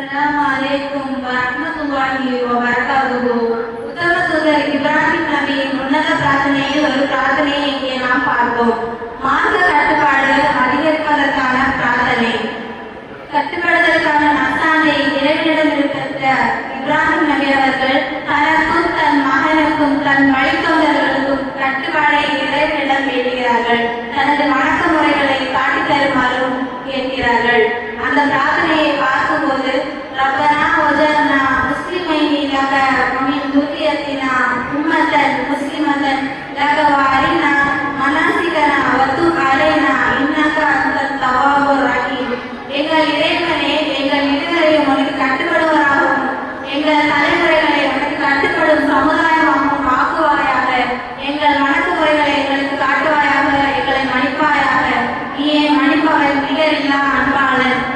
السلام عليكم ورحمة الله وبركاته உத்தம சூதர் இப்ராஹிம் நபியின் உன்னத பிரார்த்தனையில் ஒரு பிரார்த்தனையை இங்கே நாம் பார்ப்போம் மார்க்க கட்டுப்பாடு அதிகரிப்பதற்கான பிரார்த்தனை கட்டுப்படுவதற்கான மசானை இறைவனிடம் இருக்கின்ற இப்ராஹிம் நபி அவர்கள் தனக்கும் தன் மகனுக்கும் தன் வழித்தோழர்களுக்கும் கட்டுப்பாடை இறைவனிடம் வேண்டுகிறார்கள் தனது வணக்க முறைகளை காட்டித் தருமாறும் கேட்கிறார்கள் அந்த பிரார்த்தனையை பார்த்து எங்கள் இறைவனே எங்கள் இடுகளை உனக்கு கட்டுப்படுவராகவும் எங்கள் தலைமுறைகளை உனக்கு கட்டுப்படும் சமுதாயமாகவும் ஆக்குவாயாக எங்கள் மனக்குறைகளை எங்களுக்கு காட்டுவாயாக எங்களை மன்னிப்பாயாக. நீயே மன்னிப்பவர் மிக இல்லா அன்பாளர்